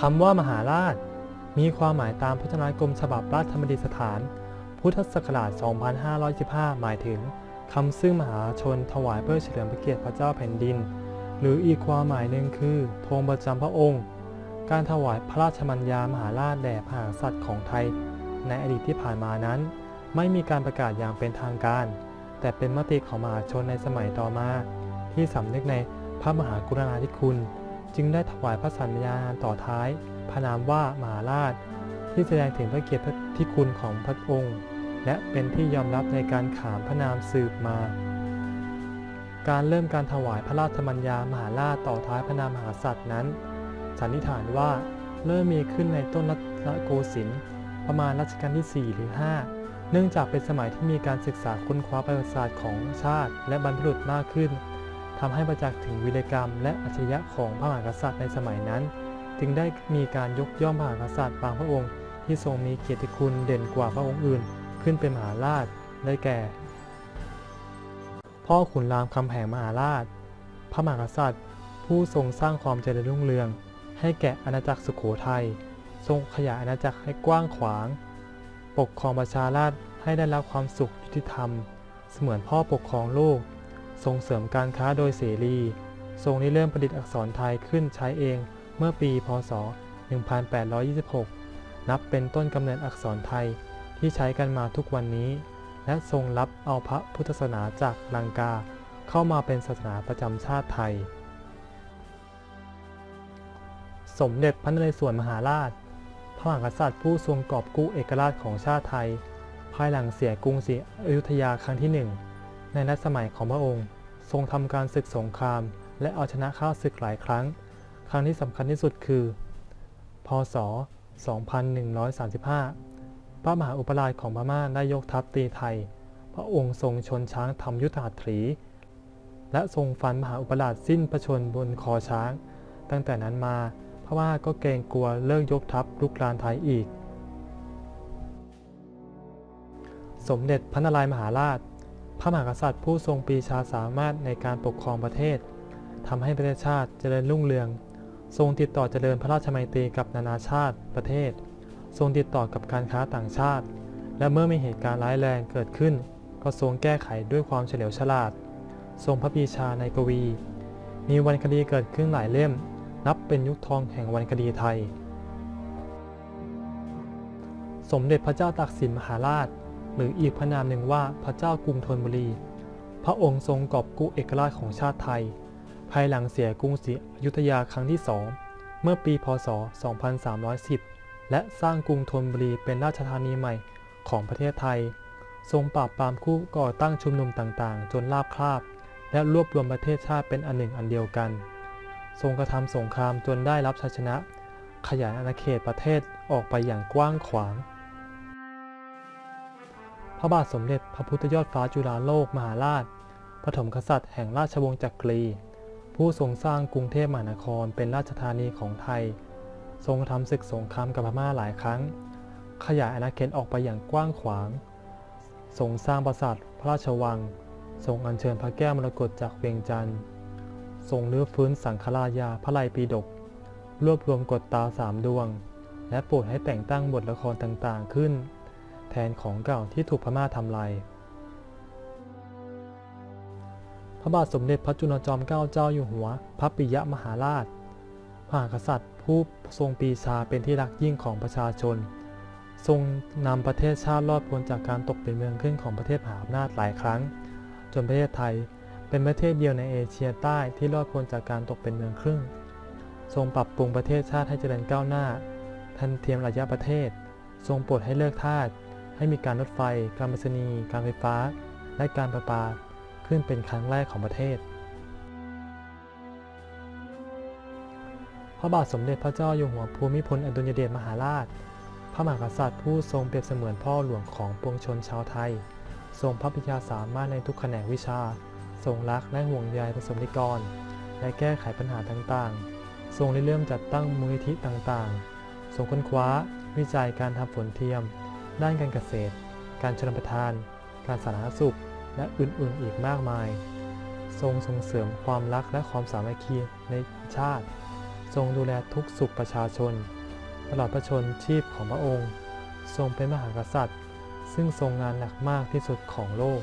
คำว่ามหาราช มีความหมายตามพจนานุกรมฉบับราชธรรมดีสถาน พุทธศักราช 2525หมายถึงคำซึ่งมหาชนถวายเพื่อเฉลิมพระเกียรติพระเจ้าแผ่นดิน หรืออีกความหมายหนึ่งคือธงประจำพระองค์ การถวายพระราชมัญญามหาราชแด่พระหากษัตริย์ของไทย ในอดีตที่ผ่านมานั้น ไม่มีการประกาศอย่างเป็นทางการ แต่เป็นมติของมหาชนในสมัยต่อมา ที่สำนึกในพระมหากรุณาธิคุณ จึงได้ถวายพระสัญญาณต่อท้าย พระนามว่ามหาราช ที่แสดงถึงพระเกียรติพระที่คุณของพระองค์ และเป็นที่ยอมรับในการขานพระนามสืบมา การเริ่มการถวายพระราชมัญญามหาราชต่อท้ายพระนามมหาสัตว์นั้น สันนิษฐานว่าเริ่มมีขึ้นในต้นรัตนโกสินทร์ประมาณรัชกาลที่ 4 หรือ 5 เนื่องจากเป็นสมัยที่มีการศึกษาค้นคว้าประวัติศาสตร์ของชาติ และบรรพบุรุษมากขึ้น ทำให้ประจักษ์ถึงวีรกรรม และอัจฉริยะของพระมหากษัตริย์ในสมัยนั้น จึงได้มีการยกย่องพระมหากษัตริย์บางพระองค์ ที่ทรงมีเกียรติคุณเด่นกว่าพระองค์อื่น ขึ้นเป็นมหาราชได้แก่ พ่อขุนรามคำแหงมหาราช พระมหากษัตริย์ ผู้ทรงสร้างความเจริญรุ่งเรือง ให้แก่อาณาจักรสุโขทัยทรงขยายอาณาจักรให้กว้างขวาง ปกครองประชาราษฎรให้ได้รับความสุขยุติธรรม เสมือนพ่อปกครองโลก ส่งเสริมการค้าโดยเสรี ทรงได้เริ่มประดิษฐ์อักษรไทยขึ้นใช้เองเมื่อปี พศ 1826 นับเป็นต้นกำเนิดอักษรไทยที่ใช้กันมาทุกวันนี้ และทรงรับเอาพระพุทธศาสนาจากลังกาเข้ามาเป็นศาสนาประจำชาติไทย สมเด็จพระนเรศวรมหาราช พระมหากษัตริย์ผู้ทรงกอบกู้เอกราชของชาติไทย ภายหลังเสียกรุงศรีอยุธยาครั้งที่หนึ่ง ในรัชสมัยของพระองค์ ทรงทำการศึกสงคราม และเอาชนะข้าศึกหลายครั้ง ครั้งที่สำคัญที่สุดคือ พศ 2135 พระมหาอุปราชของพม่าได้ยกทัพตีไทย พระองค์ทรงชนช้างทำยุทธหัตถี และทรงฟันมหาอุปราชสิ้นพระชนบนคอช้าง ตั้งแต่นั้นมาพระม่าก็เกรงกลัวเลิกยกทัพลุกรานไทยอีก สมเด็จพระนารายมหาราช พระมหากษัตริย์ผู้ทรงปีชาสามารถในการปกครองประเทศทำให้ประเทศชาติเจริญรุ่งเรือง ทรงติดต่อเจริญพระราชมัยตรีกับนานาชาติประเทศ ทรงติดต่อกับการค้าต่างชาติ และเมื่อมีเหตุการณ์ร้ายแรงเกิดขึ้น ก็ทรงแก้ไขด้วยความเฉลียวฉลาด ทรงพระปีชาในกวี มีวรรณคดีเกิดขึ้นหลายเล่ม นับเป็นยุคทองแห่งวรรณคดีไทย สมเด็จพระเจ้าตากสินมหาราช หรืออีกพระนามหนึ่งว่าพระเจ้ากรุงธนบุรี พระองค์ทรงกอบกู้เอกราชของชาติไทย ภายหลังเสียกรุงศรีอยุธยาครั้งที่สองเมื่อปีพศ 2310 และสร้างกรุงธนบุรีเป็นราชธานีใหม่ของประเทศไทย ทรงปราบปรามคู่ก่อตั้งชุมนุมต่างๆ จนราบคาบ และรวบรวมประเทศชาติเป็นอันหนึ่งอันเดียวกัน ทรงกระทำสงครามจนได้รับชัยชนะ ขยายอาณาเขตประเทศออกไปอย่างกว้างขวาง พระบาทสมเด็จพระพุทธยอดฟ้าจุฬาโลกมหาราชปฐมกษัตริย์แห่งราชวงศ์จักรี ผู้ทรงสร้างกรุงเทพมหานครเป็นราชธานีของไทย ทรงทำศึกสงครามกับพม่าหลายครั้ง ขยายอาณาเขตออกไปอย่างกว้างขวาง ทรงสร้างปราสาทพระราชวัง ทรงอัญเชิญพระแก้วมรกตจากเวียงจันทร์ทรงรื้อฟื้นสังฆราชาพระไตรปิฎกรวบรวมกฎตาสามดวง และโปรดให้แต่งตั้งบทละครต่างๆขึ้น ทนของเก่าที่ถูกพม่าทำลาย พระบาทสมเด็จพระจุลจอมเกล้าเจ้าอยู่หัว พระปิยมหาราชมหากษัตริย์ ผู้ทรงปีชาเป็นที่รักยิ่งของประชาชน ทรงนำประเทศชาติรอดพ้นจากการตกเป็นเมืองขึ้นของประเทศมหาอำนาจหลายครั้ง จนประเทศไทยเป็นประเทศเดียวในเอเชียใต้ที่รอดพ้นจากการตกเป็นเมืองครึ่ง ทรงปรับปรุงประเทศชาติให้เจริญก้าวหน้า ทันเทียมระยะประเทศ ทรงโปรดให้เลิกทาส ให้มีการรถไฟ การไปรษณีการไฟฟ้า และการประปาขึ้นเป็นครั้งแรกของประเทศ พระบาทสมเด็จพระเจ้าอยู่หัวภูมิพลอดุลยเดชมหาราช พระมหากษัตริย์ผู้ทรงเปรียบเสมือนพ่อหลวงของปวงชนชาวไทย ทรงพระปรีชาสามารถในทุกแขนงวิชา ทรงรักและห่วงใยประสบนิกร และแก้ไขปัญหาต่างๆ ทรงได้เริ่มจัดตั้งมูลนิธิต่างๆ ทรงค้นคว้า วิจัยการทำฝนเทียม ด้านการเกษตร การชลประทาน การสาธารณสุข และอื่นๆอีกมากมาย ทรงส่งเสริมความรักและความสามัคคีในชาติ ทรงดูแลทุกสุขประชาชน ตลอดพระชนชีพของพระองค์ ทรงเป็นมหากษัตริย์ ซึ่งทรงงานหนักมากที่สุดของโลก